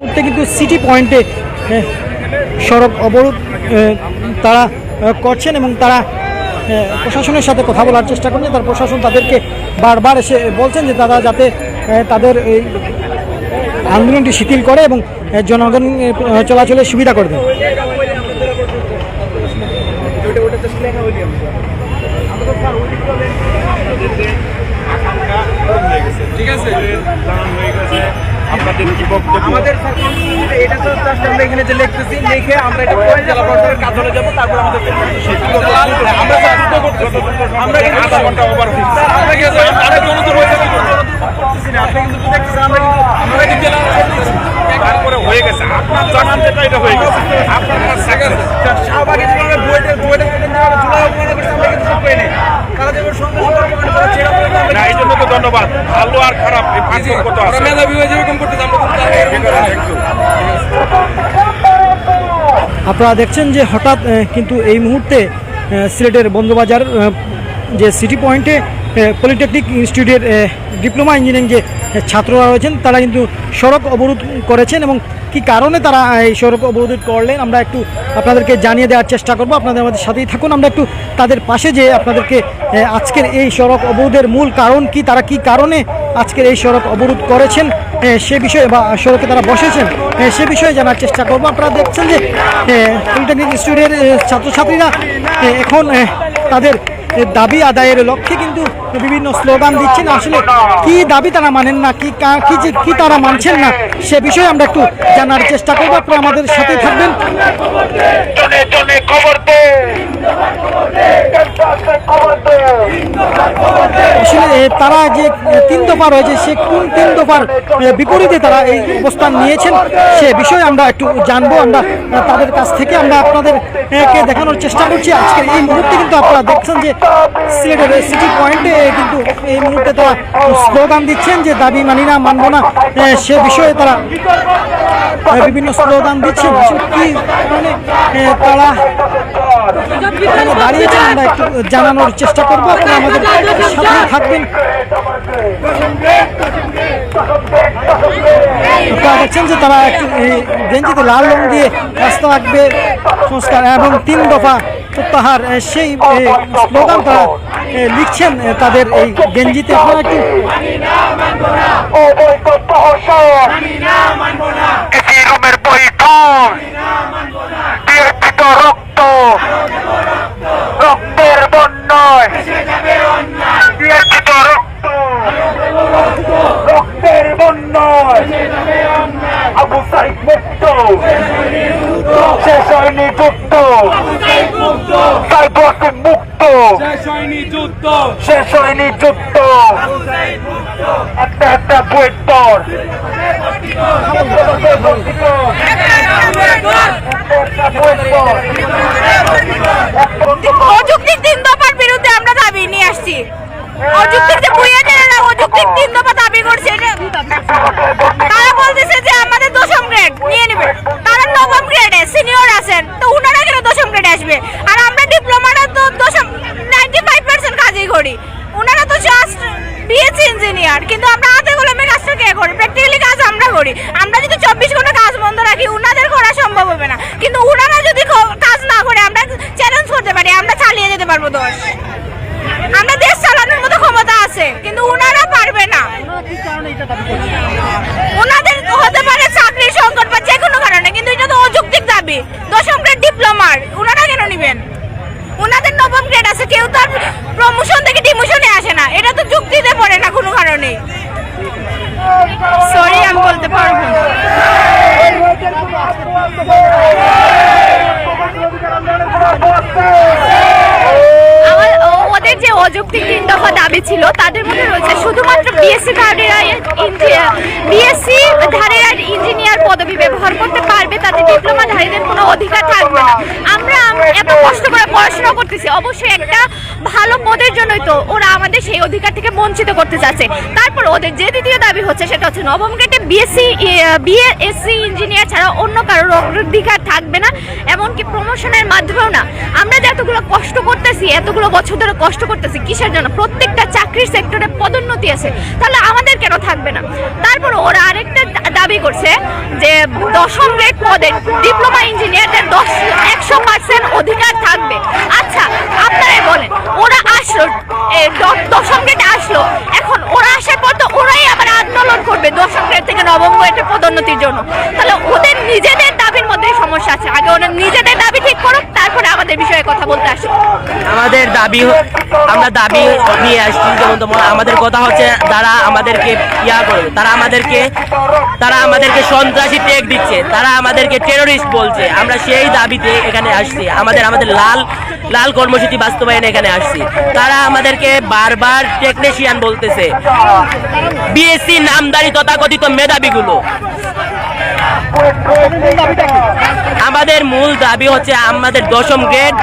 মুহূর্তে কিন্তু সিটি পয়েন্টে সড়ক অবরোধ তারা করছেন এবং তারা প্রশাসনের সাথে কথা বলার চেষ্টা করছেন। তার প্রশাসন তাদেরকে বারবার এসে বলছেন যে তারা যাতে তাদের এই আন্দোলনটি শিথিল করে এবং জনগণ চলাচলের সুবিধা করে দেয়। ঠিক আছে। আপনাদের যুবক আমাদের স্যার এটা তো জাস্ট আমরা এখানে যে লিখতেছি লিখে আমরা এটা পরে জেলা প্রশাসনের কার্যালয়ে যাব তারপর আমাদের আমরা স্যার দ্রুত করতেছি আমরা কিন্তু ঘণ্টা ওভার আমরা কিন্তু আমরা জনতর হয়ে যাব করতেছি না আপনি কিন্তু দেখতেছেন আমরা আমরা কিন্তু জেলা তারপরে হয়ে গেছে আপনার জানান যেটা এটা হয়ে গেছে। আপনার কাছে স্যার, শাহবাগী যেভাবে বুয়েটে বুয়েটে জুলাই অপমান করছে আমরা কিন্তু সব পেয়ে তারা যেভাবে সন্দেহ অপমান করে ছেড়ে পড়ে আমরা না এই জন্য তো ধন্যবাদ। ভালো আর খারাপ এই পার্থক্য তো আছে। মেধাবী হয়ে যেরকম করতেছে আমরা কিন্তু আপনারা দেখছেন যে হঠাৎ কিন্তু এই মুহূর্তে সিলেটের বন্দবাজার যে সিটি পয়েন্টে পলিটেকনিক ইনস্টিটিউটের ডিপ্লোমা ইঞ্জিনিয়ারিং যে ছাত্ররা রয়েছেন, তারা কিন্তু সড়ক অবরোধ করেছেন এবং কি কারণে তারা এই সড়ক অবরোধ করলেন, আমরা একটু আপনাদেরকে জানিয়ে দেওয়ার চেষ্টা করব। আপনাদের আমাদের সাথেই থাকুন, আমরা একটু তাদের পাশে যে আপনাদেরকে আজকের এই সড়ক অবরোধের মূল কারণ কি, তারা কি কারণে আজকের এই সড়ক অবরোধ করেছেন সে বিষয়ে বা সড়কে তারা বসেছেন সে বিষয়ে জানার চেষ্টা করব। আপনারা দেখছেন যে পলিটেকনিক আহ, ছাত্রছাত্রীরা এখন তাদের দাবি আদায়ের লক্ষ্যে কিন্তু বিভিন্ন স্লোগান দিচ্ছেন। আসলে কি দাবি তারা মানেন না, কি কি তারা মানছেন না, সে বিষয়ে আমরা একটু জানার চেষ্টা করব। আপনারা আমাদের সাথে থাকবেন। তারা যে তিন দফা রয়েছে, সে কোন তিন দফার বিপরীতে তারা এই অবস্থান নিয়েছেন, সে বিষয়ে আমরা একটু জানব। আমরা তাদের কাছ থেকে আমরা আপনাদের দেখানোর চেষ্টা করছি। আজকে এই মুহূর্তে কিন্তু আপনারা দেখছেন যে সিলেটের সিটি পয়েন্টে কিন্তু এই মুহূর্তে তারা স্লোগান দিচ্ছেন যে দাবি মানি না, মানবো না। সে বিষয়ে তারা বিভিন্ন স্লোগান দিচ্ছেন কি তারা দাঁড়িয়েছেন আমরা একটু জানানোর চেষ্টা করব। আপনারা আমাদের সাথে থাকবেন। আপনারা দেখছেন যে তারা একটু গেঞ্জিতে লাল রং দিয়ে রাস্তা রাখবে সংস্কার, এবং তিন দফা প্রত্যাহার সেই স্লোগান তারা লিখছেন তাদের এই গেঞ্জিতে। রক্ত রক্তের রক্ত রক্তের বন্যয়। সাইবর সিং মুক্ত। শেষ হয়নি যুদ্ধ। একটা একটা বইয়ের দর অযৌক্তিক তিন দফার বিরুদ্ধে আমরা দাবি নিয়ে আসছি। অযৌক্তিক যে তিন দফা দাবি করছে। তারা বলতেছে যে আমাদের দশম গ্রেড নিয়ে নেবে। তারা নবম গ্রেডে সিনিয়র আছেন। তো উনারা কেন দশম গ্রেডে আসবে? আর ডিপ্লোমাটা তো নাইনটি ফাইভ পার্সেন্ট কাজই করি। ওনারা তো জাস্ট বিএসসি ইঞ্জিনিয়ার কিন্তু আমরা হাতে কলমে কাজটা কে করি? প্র্যাকটিক্যালি কাজ আমরা করি। আমরা যদি চব্বিশ ঘণ্টা কাজ বন্ধ রাখি, উনাদের করা সম্ভব হবে না। কিন্তু উনারা যদি কাজ না করে, আমরা চ্যালেঞ্জ করতে পারি, আমরা চালিয়ে যেতে পারব দোষ। আমরা দেশ চালানোর মতো ক্ষমতা আছে, কিন্তু উনারা পারবে না। ওনাদের হতে পারে চাকরির সংকট বা যে কোনো কারণে, কিন্তু এটা তো অযৌক্তিক দাবি। দশম গ্রেড ডিপ্লোমার ওনারা কেন নেবেন ওনাদের নবম গ্রেড আছে কেউ তার প্রমোশন থেকে ডিমোশনে আসে না। এটা তো যুক্তিতে পড়ে না কোনো কারণে সরি আমি বলতে পারব না। ওদের যে অযৌক্তিক তিন দফা দাবি ছিল, তাদের মধ্যে রয়েছে শুধুমাত্র বিএসসি ধারীরা বিএসসি ধারীরা ইঞ্জিনিয়ার পদবি ব্যবহার করতে পারবে, তাদের ডিপ্লোমা ধারীদের কোনো অধিকার থাকবে না। আমরা এত কষ্ট করে পড়াশোনা করতেছি, অবশ্যই একটা ভালো পদের জন্যই তো ওরা আমাদের সেই অধিকার থেকে বঞ্চিত করতে চাচ্ছে। তারপর ওদের যে দ্বিতীয় দাবি হচ্ছে, সেটা হচ্ছে নবম গ্রেডে বিএসসি বিএসসি ইঞ্জিনিয়ার ছাড়া অন্য কারোর অগ্রাধিকার থাকবে না, এমনকি প্রমোশনের মাধ্যমেও না। আমরা যে এতগুলো কষ্ট করতেছি, এতগুলো বছর ধরে কষ্ট করতেছি, কিসের জন্য? প্রত্যেকটা চাকরির সেক্টরে পদোন্নতি আছে। তাহলে আমাদের কেন থাকবে না? তারপর ওরা আরেকটা দাবি করছে যে দশম গ্রেড পদে ডিপ্লোমা ইঞ্জিনিয়ারদের দশ, একশো পার্সেন্ট অধিকার থাকবে। আচ্ছা আপনারাই বলেন, ওরা আসল দশম গ্রেডে আসলো এখন ওরা আসার পর তো ওরাই আবার আন্দোলন করবে দশম গ্রেড থেকে গ্রেডে পদোন্নতির জন্য। তাহলে ওদের নিজেদের দাবির মধ্যে সমস্যা আছে। আগে নিজেদের দাবি ঠিক করুক, তারপরে আমাদের বিষয়ে কথা বলতে আসুক। আমাদের দাবি আমরা দাবি নিয়ে আসছি, যেমন তোমার আমাদের কথা হচ্ছে তারা আমাদেরকে ইয়া তারা আমাদেরকে তারা আমাদেরকে সন্ত্রাসী টেক দিচ্ছে। তারা আমাদেরকে টেরোরিস্ট বলছে। আমরা সেই দাবিতে এখানে আসছি। আমাদের আমাদের লাল লাল কর্মসূচি বাস্তবায়নে এখানে আসছি। তারা আমাদেরকে বারবার টেকনিশিয়ান বলতেছে। বিএসসি নামদারি তথাকথিত মেধাবীগুলো। আমাদের মূল দাবি হচ্ছে আমাদের দশম গ্রেড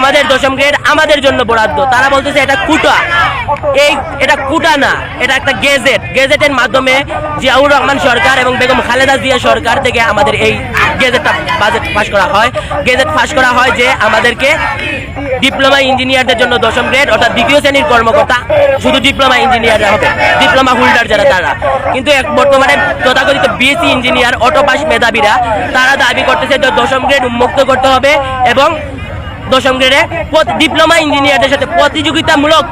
আমাদের দশম গ্রেড আমাদের জন্য বরাদ্দ। তারা বলতেছে এটা কুটা। এই, এটা কুটা না, এটা একটা গেজেট। গেজেটের মাধ্যমে জিয়াউর রহমান সরকার এবং বেগম খালেদা জিয়া সরকার থেকে আমাদের এই গেজেটটা বাজেট পাস করা হয়। গেজেট পাস করা হয় যে আমাদেরকে ডিপ্লোমা ইঞ্জিনিয়ারদের জন্য দশম গ্রেড অর্থাৎ দ্বিতীয় শ্রেণির কর্মকর্তা শুধু ডিপ্লোমা ইঞ্জিনিয়াররা হবে ডিপ্লোমা হোল্ডার যারা তারা। কিন্তু এক বর্তমানে তথাকথিত বিএসসি ইঞ্জিনিয়ার অটোপাস মেধাবীরা, তারা দাবি করতেছে যে দশম গ্রেড উন্মুক্ত করতে হবে এবং দশম গ্রেডে ডিপ্লোমা ইঞ্জিনিয়ারদের সাথে প্রতিযোগিতামূলক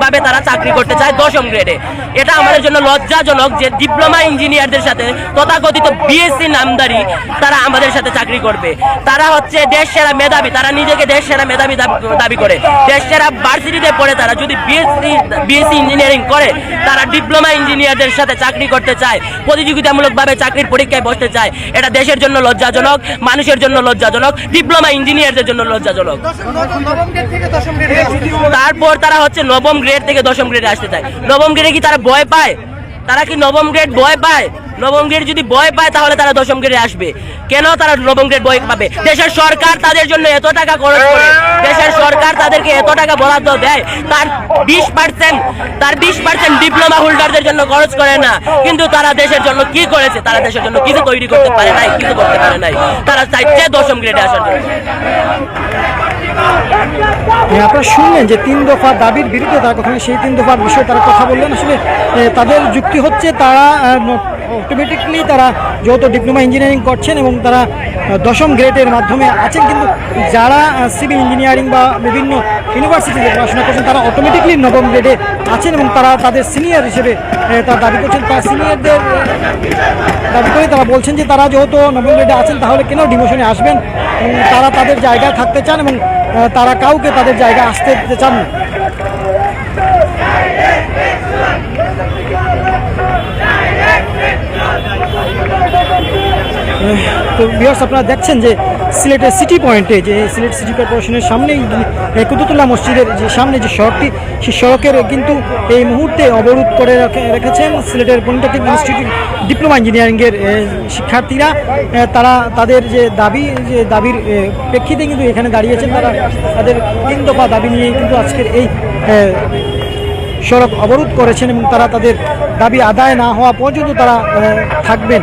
ভাবে তারা চাকরি করতে চায় দশম গ্রেডে এটা আমাদের জন্য লজ্জাজনক যে ডিপ্লোমা ইঞ্জিনিয়ারদের সাথে তথাকথিত বিএসসি নামদারি তারা আমাদের সাথে চাকরি করবে। তারা হচ্ছে দেশ সেরা মেধাবী, তারা নিজেকে দেশ সেরা মেধাবী দাবি- করে। দেশ সেরা ভার্সিটিতে পড়ে তারা যদি বিএসসি বিএসসি ইঞ্জিনিয়ারিং করে, তারা ডিপ্লোমা ইঞ্জিনিয়ারদের সাথে চাকরি করতে চায় প্রতিযোগিতামূলকভাবে চাকরির পরীক্ষায় বসতে চায়। এটা দেশের জন্য লজ্জাজনক, মানুষের জন্য লজ্জাজনক ডিপ্লোমা ইঞ্জিনিয়ারদের জন্য লজ্জাজনক। তারপর তারা হচ্ছে নবম গ্রেড থেকে দশম গ্রেডে আসতে চায়। নবম গ্রেডে কি তারা ভয় পায়? তারা কি নবম গ্রেড ভয় পায়? নবম গ্রেড যদি ভয় পায় তাহলে তারা দশম গ্রেডে আসবে। কেন তারা নবম গ্রেড ভয় পাবে? দেশের সরকার তাদের জন্য এত টাকা খরচ করে দেশের সরকার তাদেরকে এত টাকা বরাদ্দ দেয় তার বিশ পার্সেন্ট তার বিশ পার্সেন্ট ডিপ্লোমা হোল্ডারদের জন্য খরচ করে না। কিন্তু তারা দেশের জন্য কি করেছে? তারা দেশের জন্য কিছু তৈরি করতে পারে নাই কিছু করতে পারে নাই। তারা চাইছে দশম গ্রেডে আসার জন্য। আপনারা শুনলেন যে তিন দফা দাবির বিরুদ্ধে তারা কথা সেই তিন দফার বিষয়ে তারা কথা বললেন। আসলে তাদের যুক্তি হচ্ছে তারা অটোমেটিকলি তারা যেহেতু ডিপ্লোমা ইঞ্জিনিয়ারিং করছেন এবং তারা দশম গ্রেডের মাধ্যমে আছেন। কিন্তু যারা সিভিল ইঞ্জিনিয়ারিং বা বিভিন্ন ইউনিভার্সিটিতে পড়াশোনা করছেন, তারা অটোমেটিকলি নবম গ্রেডে আছেন এবং তারা তাদের সিনিয়র হিসেবে তারা দাবি করছেন। তার সিনিয়রদের দাবি করে তারা বলছেন যে তারা যেহেতু নবম গ্রেডে আছেন, তাহলে কেন ডিমোশনে আসবেন? তারা তাদের জায়গায় থাকতে চান এবং তারা কাউকে তাদের জায়গা আসতে দিতে চান তো বিহার আপনারা দেখছেন যে সিলেটের সিটি পয়েন্টে যে সিলেট সিটি কর্পোরেশনের সামনেই যে মসজিদের যে সামনে যে সড়কটি, সেই সড়কের কিন্তু এই মুহূর্তে অবরোধ করে রাখে- রেখেছেন সিলেটের পলিটেকনিক ইনস্টিটিউট ডিপ্লোমা ইঞ্জিনিয়ারিংয়ের শিক্ষার্থীরা। তারা তাদের যে দাবি, যে দাবির প্রেক্ষিতে কিন্তু এখানে দাঁড়িয়েছেন তারা। তাদের তিন দফা দাবি নিয়ে কিন্তু আজকের এই সড়ক অবরোধ করেছেন এবং তারা তাদের দাবি আদায় না হওয়া পর্যন্ত তারা থাকবেন।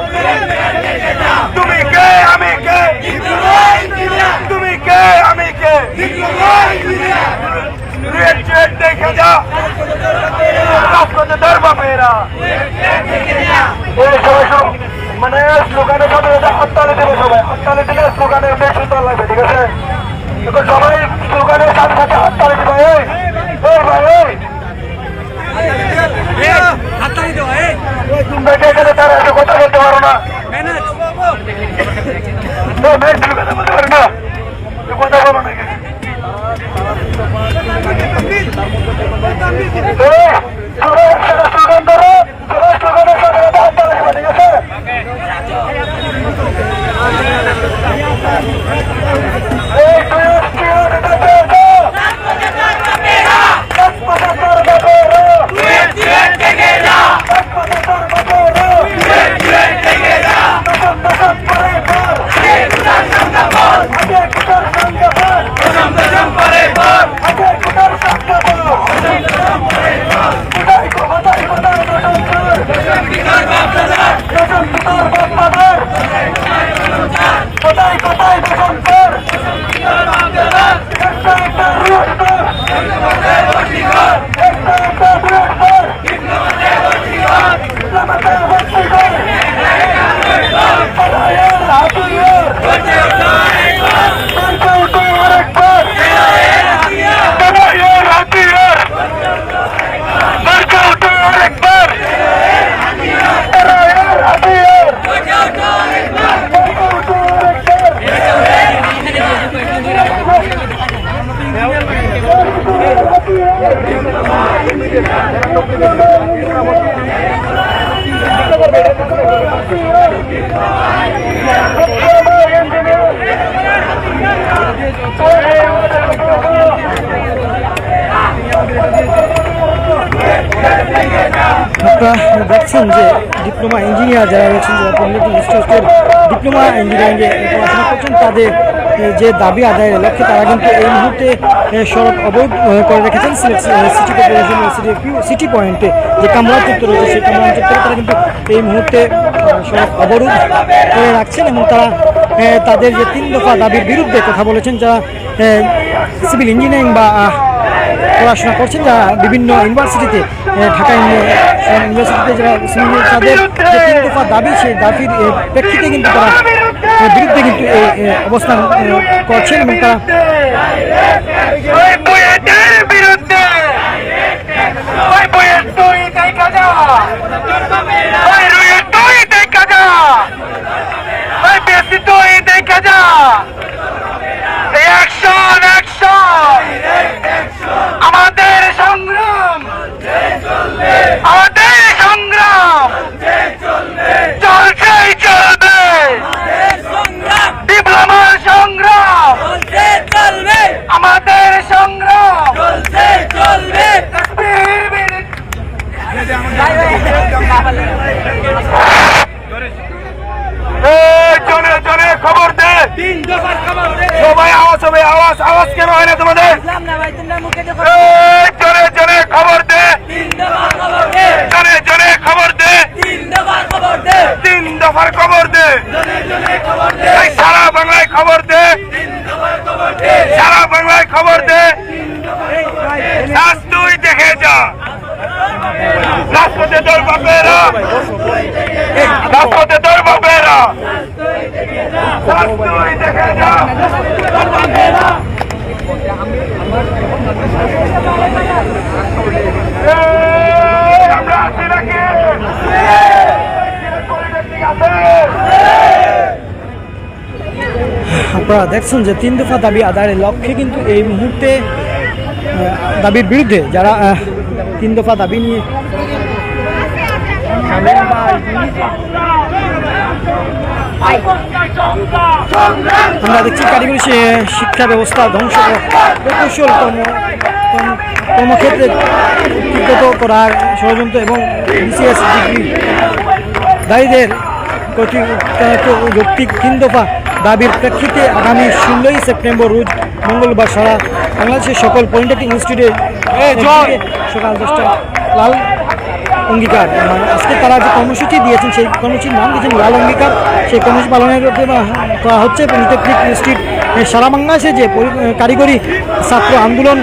তুমি কে আমি কে তুমি কে আমি কে গ্রেজুয়েট দেখে যা আপনাদের বাপেরা এই সবাই সব মানে স্লোগানের সাথে হাততালি দেবে সবাই। হাততালি দিলে স্লোগানে বেশ সুন্দর লাগবে ঠিক আছে? এখন সবাই স্লোগানের সাথে সাথে হাততালি দেবে, এই তারা এত কথা বলতে পারো না। লুকাতে বলতে পারে না। কথা এই, তোরা একসাথে স্লোগান ধরো তোরা স্লোগানের সাথে সাথে হাত তালি দিবা, ঠিক আছে এই তুই কি ওর এটা পেয়েছ? রাজপথে তোর বাপেরা। রাজপথে তোর বাপেরা। দশম দশম পরে পর। আগে কুটার সঙ্গে পর। আগে কুটার সঙ্গে পর। কোথায় গো, কোথায়, কোথায় দশম পর? দশম পিতার বাপ মাদার। কোথায় কোথায় দশম পর? একটা একটা রুট পর। একটা একটা রুট পর। ইসলামাতে ভর্তি কর। পলায়ের হাতিয়ার। পঞ্চায়েতে আরেকবার। পলায়ের হাতিয়ার। পঞ্চায়েতে আরেকবার। পলায়ের হাতিয়ার। পঞ্চায়েতে আরেকবার। আপনারা দেখছেন যে ডিপ্লোমা ইঞ্জিনিয়ার যারা রয়েছেন, যারা পলিটেকনিক ডিপ্লোমা ইঞ্জিনিয়ারিংয়ে পড়াশোনা করছেন, তাদের যে দাবি আদায়ের লক্ষ্যে তারা কিন্তু এই মুহূর্তে সড়ক অবরোধ করে রেখেছেন সিটি কর্পোরেশন সিটি পয়েন্টে। যে কামরা চত্বর রয়েছে, সেই কামরা চত্বরে তারা কিন্তু এই মুহূর্তে সড়ক অবরোধ করে রাখছেন এবং তারা তাদের যে তিন দফা দাবির বিরুদ্ধে কথা বলেছেন, যারা সিভিল ইঞ্জিনিয়ারিং বা পড়াশোনা করছেন, যারা বিভিন্ন ইউনিভার্সিটিতে ঢাকা ইউনিভার্সিটিতে যারা তাদের দফা দাবি, সেই দাবির প্রেক্ষিতে কিন্তু তারা বিরুদ্ধে কিন্তু এই অবস্থান করছেন এবং তারা ওই আপনারা দেখছেন যে তিন দফা দাবি আদায়ের লক্ষ্যে কিন্তু এই মুহূর্তে দাবির বিরুদ্ধে যারা তিন দফা দাবি নিয়ে আমরা দেখছি কারিগরি শিক্ষা ব্যবস্থা ধ্বংস ও প্রকৌশল কর্ম কর্ম- কর্মক্ষেত্রে বিব্রত করার ষড়যন্ত্র এবং বিসিএস ডিগ্রি দায়ীদের যৌক্তিক তিন দফা দাবির প্রেক্ষিতে আগামী ষোলোই সেপ্টেম্বর রোজ মঙ্গলবার সারা বাংলাদেশের সকল পলিটেকনিক ইনস্টিটিউটে সকাল দশটা লাল অঙ্গীকার। মানে আজকে তারা যে কর্মসূচি দিয়েছেন সেই কর্মসূচির নাম দিয়েছেন লাল অঙ্গীকার। সেই কর্মসূচি পালনের করা হচ্ছে পলিটেকনিক ইনস্টিটিউট এ, সারা বাংলাদেশে যে কারিগরি ছাত্র আন্দোলন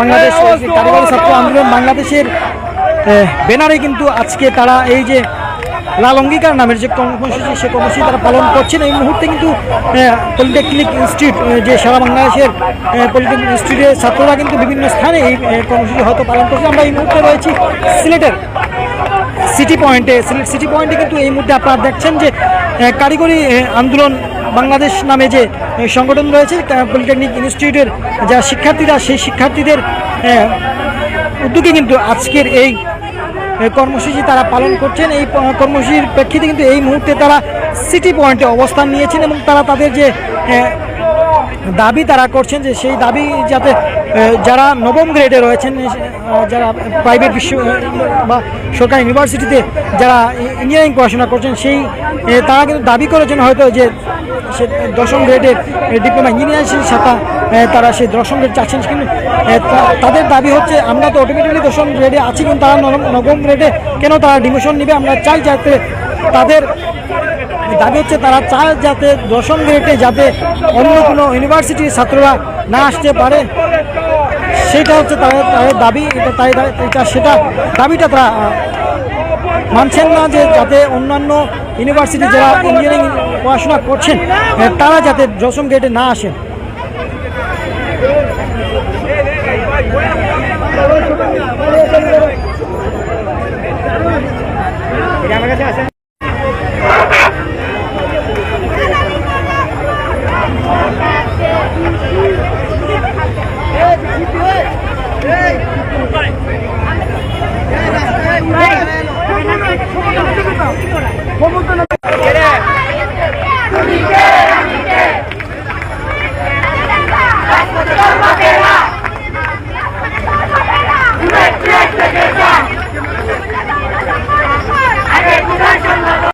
বাংলাদেশ কারিগরি ছাত্র আন্দোলন বাংলাদেশের ব্যানারে কিন্তু আজকে তারা এই যে লাল অঙ্গীকার নামের যে কর্মসূচি, সে কর্মসূচি তারা পালন করছেন। এই মুহূর্তে কিন্তু পলিটেকনিক ইনস্টিটিউট যে সারা বাংলাদেশের পলিটেকনিক ইনস্টিটিউটের ছাত্ররা কিন্তু বিভিন্ন স্থানে এই কর্মসূচি হয়তো পালন করছে আমরা এই মুহূর্তে রয়েছি সিলেটের সিটি পয়েন্টে। সিলেট সিটি পয়েন্টে কিন্তু এই মুহূর্তে আপনারা দেখছেন যে কারিগরি আন্দোলন বাংলাদেশ নামে যে সংগঠন রয়েছে পলিটেকনিক ইনস্টিটিউটের, যা শিক্ষার্থীরা, সেই শিক্ষার্থীদের উদ্যোগে কিন্তু আজকের এই কর্মসূচি তারা পালন করছেন। এই কর্মসূচির প্রেক্ষিতে কিন্তু এই মুহূর্তে তারা সিটি পয়েন্টে অবস্থান নিয়েছেন এবং তারা তাদের যে দাবি তারা করছেন যে সেই দাবি যাতে যারা নবম গ্রেডে রয়েছেন যারা প্রাইভেট বিশ্ব বা সরকারি ইউনিভার্সিটিতে যারা ইঞ্জিনিয়ারিং পড়াশোনা করছেন, সেই তারা কিন্তু দাবি করেছেন হয়তো যে সে দশম গ্রেডের ডিপ্লোমা ইঞ্জিনিয়ারিং শাখা তারা সেই দশম গ্রেড চাচ্ছেন। কিন্তু তাদের দাবি হচ্ছে, আমরা তো অটোমেটিকলি দশম গ্রেডে আছি, কিন্তু তারা নবম গ্রেডে কেন তারা ডিমিশন নেবে? আমরা চাই যাতে তাদের দাবি হচ্ছে, তারা চায় যাতে দশম গ্রেডে যাতে অন্য কোনো ইউনিভার্সিটির ছাত্ররা না আসতে পারে। সেটা হচ্ছে তাদের তাদের দাবি, এটা তাই এটা সেটা দাবিটা তারা মানছেন না যে যাতে অন্যান্য ইউনিভার্সিটি যারা ইঞ্জিনিয়ারিং পড়াশোনা করছেন তারা যাতে দশম গ্রেডে না আসেন। 下下下。